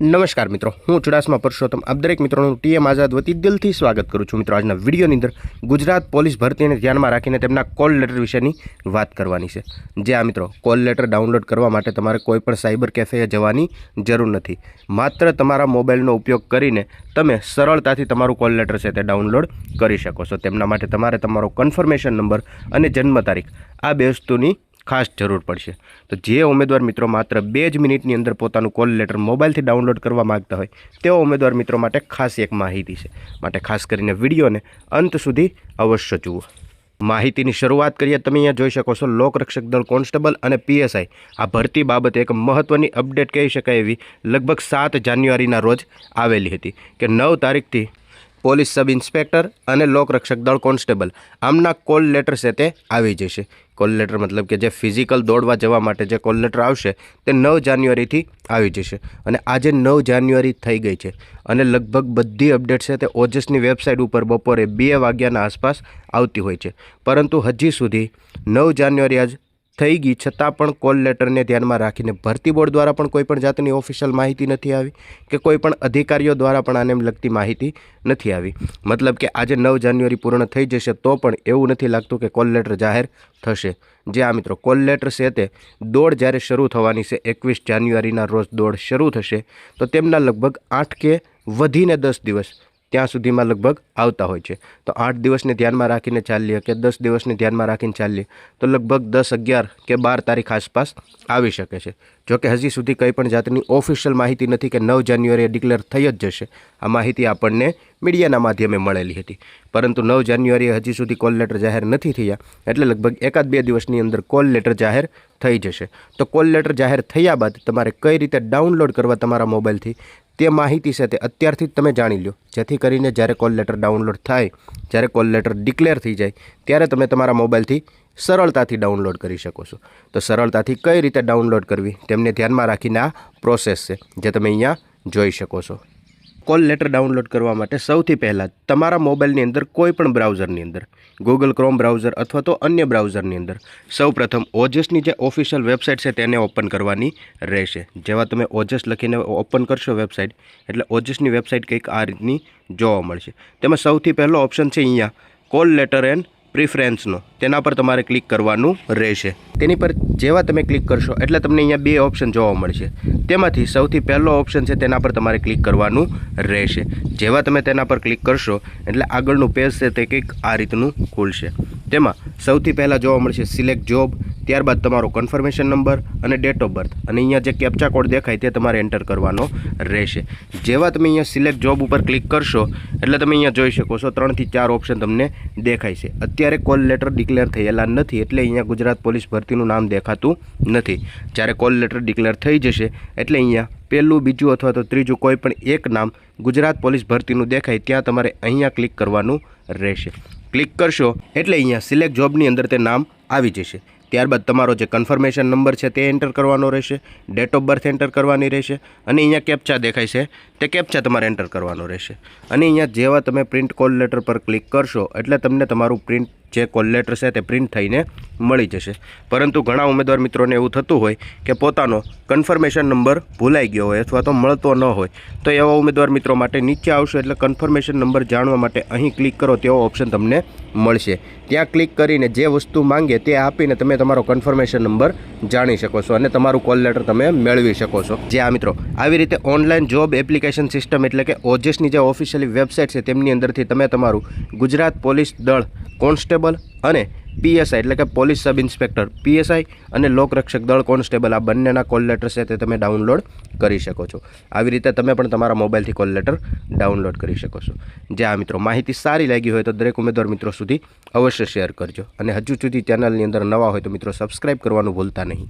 નમસ્કાર મિત્રો, હું ચુડાસમા પરસોત્તમ આપ દરેક મિત્રોનું ટીએમ આઝાદ વતી દિલથી સ્વાગત કરું છું. મિત્રો, આજના વિડીયોની અંદર ગુજરાત પોલીસ ભરતીને ધ્યાનમાં રાખીને તેમના કોલ લેટર વિશેની વાત કરવાની છે. જે આ મિત્રો, કોલ લેટર ડાઉનલોડ કરવા માટે તમારે કોઈપણ સાયબર કેફેએ જવાની જરૂર નથી. માત્ર તમારા મોબાઈલનો ઉપયોગ કરીને તમે સરળતાથી તમારું કોલ લેટર છે તે ડાઉનલોડ કરી શકો છો. તેમના માટે તમારે તમારો કન્ફર્મેશન નંબર અને જન્મ તારીખ આ બે વસ્તુની ખાસ જરૂર પડશે. તો જે ઉમેદવાર મિત્રો માત્ર બે જ મિનિટની અંદર પોતાનું કોલ લેટર મોબાઈલથી ડાઉનલોડ કરવા માગતા હોય, તેઓ ઉમેદવાર મિત્રો માટે ખાસ એક માહિતી છે. માટે ખાસ કરીને વિડીયોને અંત સુધી અવશ્ય જુઓ. માહિતીની શરૂઆત કરીએ, તમે અહીંયા જોઈ શકો છો લોકરક્ષક દળ કોન્સ્ટેબલ અને પીએસઆઈ. આ ભરતી બાબતે એક મહત્ત્વની અપડેટ કહી શકાય એવી લગભગ સાત જાન્યુઆરીના રોજ આવેલી હતી કે નવ તારીખથી પોલીસ સબ ઇન્સ્પેક્ટર અને લોકરક્ષક દળ કોન્સ્ટેબલ. આમના કોલ લેટર છે તે આવી જશે. કોલ લેટર મતલબ કે જે ફિઝિકલ દોડવા જવા માટે જે કોલ લેટર આવશે તે નવ જાન્યુઆરીથી આવી જશે. અને આજે નવ જાન્યુઆરી થઈ ગઈ છે. અને લગભગ બધી અપડેટ છે તે ઓજસની વેબસાઇટ ઉપર બપોરે બે વાગ્યાના આસપાસ આવતી હોય છે. પરંતુ હજી સુધી નવ જાન્યુઆરી આજ થઈ ગઈ, છતાં પણ કોલ લેટરને ધ્યાનમાં રાખીને ભરતી બોર્ડ દ્વારા પણ કોઈપણ જાતની ઓફિશિયલ માહિતી નથી આવી કે કોઈપણ અધિકારીઓ દ્વારા પણ આને લગતી માહિતી નથી આવી. મતલબ કે આજે નવ જાન્યુઆરી પૂર્ણ થઈ જશે તો પણ એવું નથી લાગતું કે કોલ લેટર જાહેર થશે. જે આ મિત્રો, કોલ લેટર છે તે દોડ જ્યારે શરૂ થવાની છે, એકવીસ જાન્યુઆરીના રોજ દોડ શરૂ થશે, તો તેમના લગભગ આઠ કે વધીને દસ દિવસ ત્યાં સુધીમાં લગભગ આવતા હોય છે. તો આઠ દિવસને ધ્યાનમાં રાખીને ચાલીએ કે દસ દિવસને ધ્યાનમાં રાખીને ચાલીએ, તો લગભગ દસ અગિયાર કે બાર તારીખ આસપાસ આવી શકે છે. જોકે હજી સુધી કંઈ પણ જાતની ઓફિશિયલ માહિતી નથી કે નવ જાન્યુઆરીએ ડિક્લેર થઈ જ જશે. આ માહિતી આપણને મીડિયાના માધ્યમે મળેલી હતી. પરંતુ નવ જાન્યુઆરીએ હજી સુધી કોલ લેટર જાહેર નથી થયા, એટલે લગભગ એકાદ બે દિવસની અંદર કોલ લેટર જાહેર થઈ જશે. તો કોલ લેટર જાહેર થયા બાદ તમારે કઈ રીતે ડાઉનલોડ કરવા તમારા મોબાઈલથી? તે માહિતી છે તે અત્યારથી જ તમે જાણી લો જેથી કરીને જ્યારે કોલ લેટર ડાઉનલોડ થાય, જ્યારે કોલ લેટર ડિક્લેર થઈ જાય, ત્યારે તમે તમારા મોબાઈલથી સરળતાથી ડાઉનલોડ કરી શકો છો. તો સરળતાથી કઈ રીતે ડાઉનલોડ કરવી? તેમને ધ્યાનમાં રાખીને આ પ્રોસેસ છે, જે તમે અહીંયા જોઈ શકો છો. કોલ લેટર ડાઉનલોડ કરવા માટે સૌથી પહેલાં તમારા મોબાઈલની અંદર કોઈ પણ બ્રાઉઝરની અંદર ગૂગલ ક્રોમ બ્રાઉઝર અથવા તો અન્ય બ્રાઉઝરની અંદર, સૌપ્રથમ ઓજસની જે ઓફિશિયલ વેબસાઇટ છે તેને ઓપન કરવાની રહેશે. જેવા તમે ઓજસ લખીને ઓપન કરશો વેબસાઇટ, એટલે ઓજસની વેબસાઇટ કંઈક આ રીતની જોવા મળશે. તેમાં સૌથી પહેલો ઓપ્શન છે અહીંયા, કોલ લેટર એન્ડ પ્રિફરન્સનો તેના પર તમારે ક્લિક કરવાનું રહેશે. તેની પર જેવા તમે ક્લિક કરશો એટલે તમને અહીંયા બે ઓપ્શન જોવા મળશે. તેમાંથી સૌથી પહેલો ઓપ્શન છે તેના પર તમારે ક્લિક કરવાનું રહેશે. જેવા તમે તેના પર ક્લિક કરશો એટલે આગળનું પેજ છે તે કંઈક આ રીતનું ખુલશે. તેમાં સૌથી પહેલાં જોવા મળશે સિલેક્ટ જોબ ત્યારબાદ તમારો કન્ફર્મેશન નંબર અને ડેટ ઓફ બર્થ અને અહીંયા જે કેપ્ચા કોડ દેખાય તે તમારે એન્ટર કરવાનો રહેશે. જેવા તમે અહીંયા સિલેક્ટ જોબ ઉપર ક્લિક કરશો, એટલે તમે અહીંયા જોઈ શકો છો ત્રણથી ચાર ઓપ્શન તમને દેખાય છે. અત્યારે કોલ લેટર ડિક્લેર થયેલા નથી, એટલે અહીંયા ગુજરાત પોલીસ ભરતીનું નામ દેખાતું નથી. જ્યારે કોલ લેટર ડિક્લેર થઈ જશે, એટલે અહીંયા પહેલું, બીજું અથવા તો ત્રીજું કોઈ પણ એક નામ ગુજરાત પોલીસ ભરતીનું દેખાય, ત્યાં તમારે અહીંયા ક્લિક કરવાનું રહેશે. ક્લિક કરશો, એટલે અહીંયા સિલેક્ટ જોબની અંદર તે નામ આવી જશે. ત્યારબાદ તમારો જે કન્ફર્મેશન નંબર છે તે એન્ટર કરવાનો રહેશે ડેટ ઓફ બર્થ એન્ટર કરવાની રહેશે અને અહીંયા કેપ્ચા દેખાય છે, તે કેપ્ચા તમારે એન્ટર કરવાનો રહેશે. અને અહીંયા જેવા તમે પ્રિન્ટ કોલ લેટર પર ક્લિક કરશો એટલે તમને તમારું પ્રિન્ટ જે કોલ લેટર છે તે પ્રિન્ટ થઈને મળી જશે. પરંતુ ઘણા ઉમેદવાર મિત્રોને એવું થતું હોય કે પોતાનો કન્ફર્મેશન નંબર ભૂલાઈ ગયો હોય અથવા તો મળતો ન હોય, તો એવા ઉમેદવાર મિત્રો માટે નીચે આવશો એટલે કન્ફર્મેશન નંબર જાણવા માટે અહીં ક્લિક કરો, તેવો ઓપ્શન તમને મળશે. ત્યાં ક્લિક કરીને જે વસ્તુ માંગે તે આપીને તમે તમારો કન્ફર્મેશન નંબર જાણી શકો છો અને તમારું કોલ લેટર તમે મેળવી શકો છો. જે આ મિત્રો, આવી રીતે ઓનલાઈન જોબ એપ્લિકેશન સિસ્ટમ એટલે કે ઓજેસની જે ઓફિશિયલી વેબસાઇટ છે, તેમની અંદરથી તમે તમારું ગુજરાત પોલીસ દળ કોન્સ્ટેબલ અને પીએસઆઈ, એટલે કે પોલીસ સબ ઇન્સ્પેક્ટર, પીએસઆઈ અને લોકરક્ષક દળ કોન્સ્ટેબલ, આ બંનેના કોલ લેટર છે તે તમે ડાઉનલોડ કરી શકો છો. આવી રીતે તમે પણ તમારા મોબાઈલથી કોલ લેટર ડાઉનલોડ કરી શકો છો. જે આ મિત્રો માહિતી સારી લાગી હોય તો દરેક ઉમેદવાર મિત્રો સુધી અવશ્ય શેર કરજો. અને હજુ સુધી ચેનલની અંદર નવા હોય તો મિત્રો સબસ્ક્રાઈબ કરવાનું ભૂલતા નહીં.